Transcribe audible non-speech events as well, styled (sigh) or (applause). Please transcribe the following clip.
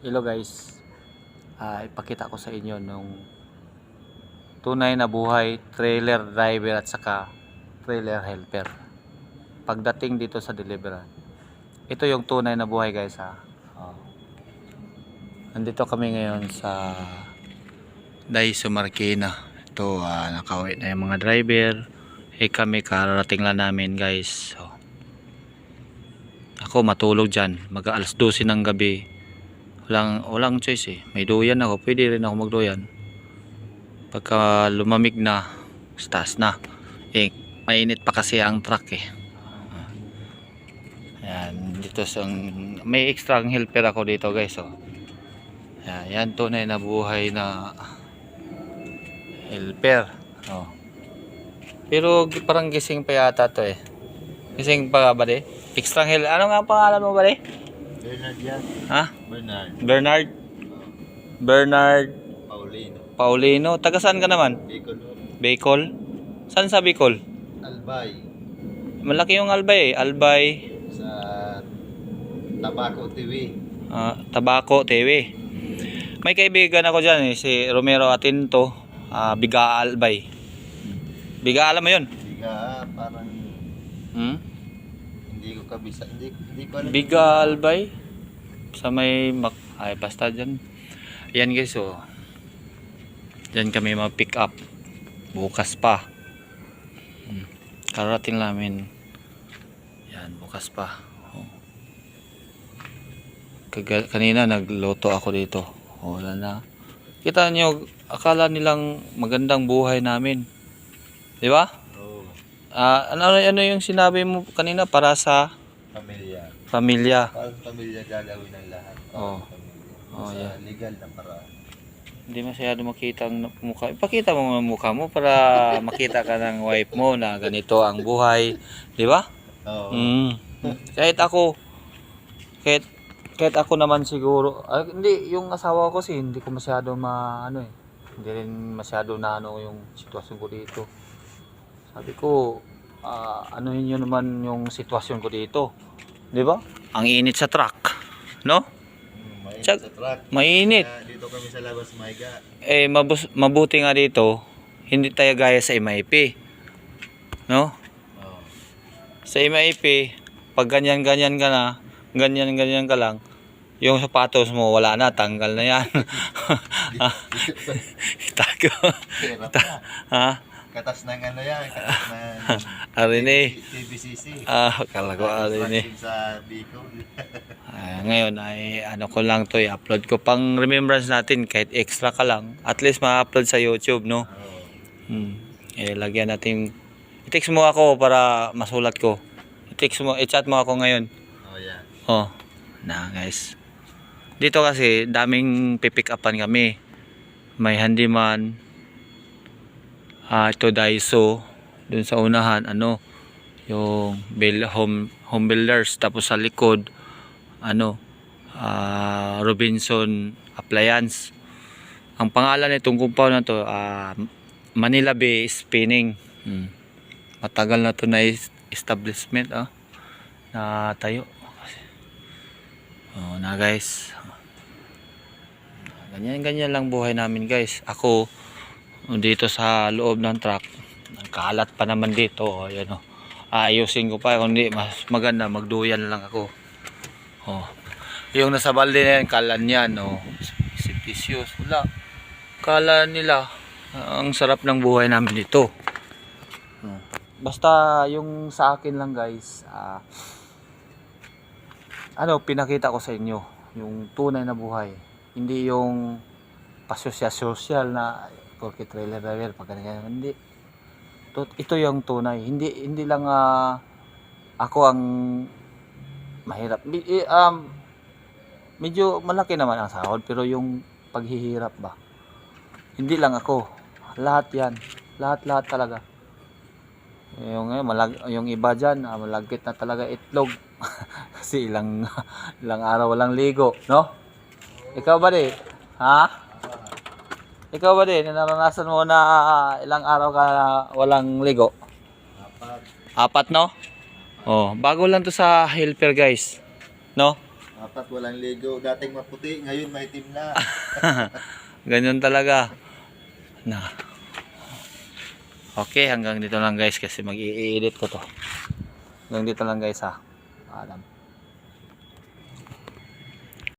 Hello guys. Ah, ipakita ko sa inyo nung tunay na buhay trailer driver at saka trailer helper. Pagdating dito sa deliveran. Ito yung tunay na buhay guys ha. Oh. Nandito kami ngayon sa Daiso Marikina. Ito ah, nakauwi na yung mga driver. Eh kami kararating lang namin guys. So, ako matulog dyan. Mag alas 12 ng gabi. Walang, walang choice eh. May duyan ako. Pwede rin ako magduyan. Pagka lumamig na, stas na. Eh, mainit pa kasi ang truck eh. Ayan, dito sa may extra helper ako dito guys oh. Ayan, yan tunay na buhay na helper. Oh. Pero parang gising pa yata to eh. Gising pa ba de? Extra hel. Ano nga ang pangalan mo ba de? Bernard yan. Ha? Bernard. Bernard? Bernard Paulino. Paulino. Taga saan ka naman? Bicol. Bicol? Saan sa Bicol? Albay. Malaki yung Albay eh. Albay, Sa Tabaco TV. ah, Tabaco, TV. May kaibigan ako dyan eh. Si Romero Atinto. ah, Biga Albay. Biga alam mo yun? Biga, parang Hmm? Kabisa. Hindi, hindi ko alam. Biga Albay. Sa may mak... Ay, basta dyan. Yan guys, oh. Dyan kami mag-pick up. Bukas pa. Hmm. Karating namin. Yan, bukas pa. Oh. Kaga, kanina nagloto ako dito. Oh, wala na. Kita nyo, akala nilang magandang buhay namin. Di ba? Oo. Ah, ano, ano yung sinabi mo kanina para sa Pamilya. pamilya? Parang pamilya gagawin ng lahat. Oo. pamilya. Oo, sa yeah. legal na paraan. Hindi masyado makita ang mukha. Ipakita mo ang mukha mo para makita ka ng wife mo na ganito ang buhay. Di ba? Oo. Mm. Kahit ako, kahit, kahit ako naman siguro, ah, hindi, yung asawa ko kasi hindi ko masyado ma, ano eh, hindi rin masyado na ano yung sitwasyon ko dito. Sabi ko, ah, ano yun naman yung sitwasyon ko dito. Di ba? Ang init sa truck. No? Mm, mainit sa truck. Mainit. Kaya dito kami sa labas, maiga. eh mabus, mabuti nga dito hindi tayo gaya sa MIP no Oo. sa MIP pag ganyan ganyan ka na ganyan ganyan ka lang yung sapatos mo wala na tanggal na yan (laughs) (laughs) tago na. ha Katas ng ano yan. Katas ng (laughs) arine TBCC. ah kala ko arine Construction sa Bicol. (laughs) Ah, ngayon ay ano ko lang to i-upload ko pang remembrance natin kahit extra ka lang at least ma-upload sa YouTube no Oo. Hmm. Eh, lagyan natin. I-text mo ako para masulat ko. I-text mo, i-chat mo ako ngayon. Oh, yeah. Oh, na guys. Dito kasi daming pipick upan kami. May handyman. Ah, ito Daiso. Dun sa unahan, ano, yung bill, home, home builders. Tapos sa likod, ano, ah, Robinson Appliance. Ang pangalan nitong compound na to, ah, Manila Bay Spinning. Hmm. Matagal na to na is- establishment, ah. Na tayo. Oh, na guys. Ganyan-ganyan lang buhay namin guys. Ako, dito sa loob ng truck, kalat pa naman dito. Oh, yan oh. Ayusin ko pa. Kung di, mas maganda, magduyan lang ako. Oh. Yung nasa balde na yan, kalan yan. Oh. Siptisius. Wala. Kala nila, ang sarap ng buhay namin dito. Oh. Basta yung sa akin lang guys, ah, ano, pinakita ko sa inyo, yung tunay na buhay. Hindi yung pasosya-social na porque trailer driver, pag ganyan, hindi. Ito, yung tunay. Hindi hindi lang ah, ako ang mahirap. Eh, um, medyo malaki naman ang sahod pero yung paghihirap ba? Hindi lang ako. Lahat yan. Lahat-lahat talaga. Yung, eh, malag, yung iba dyan ah, malagkit na talaga itlog. (laughs) Kasi ilang (laughs) ilang araw walang ligo no? Ikaw ba di? Ha ikaw ba di naranasan mo na ah, ilang araw ka walang ligo Apat. apat no oh bago lang to sa helper guys no Dapat walang ligo. Dating maputi, ngayon maitim na. (laughs) Ganyan talaga. Na. Okay, hanggang dito lang guys kasi mag-i-edit ko to. Hanggang dito lang guys ha. Paalam.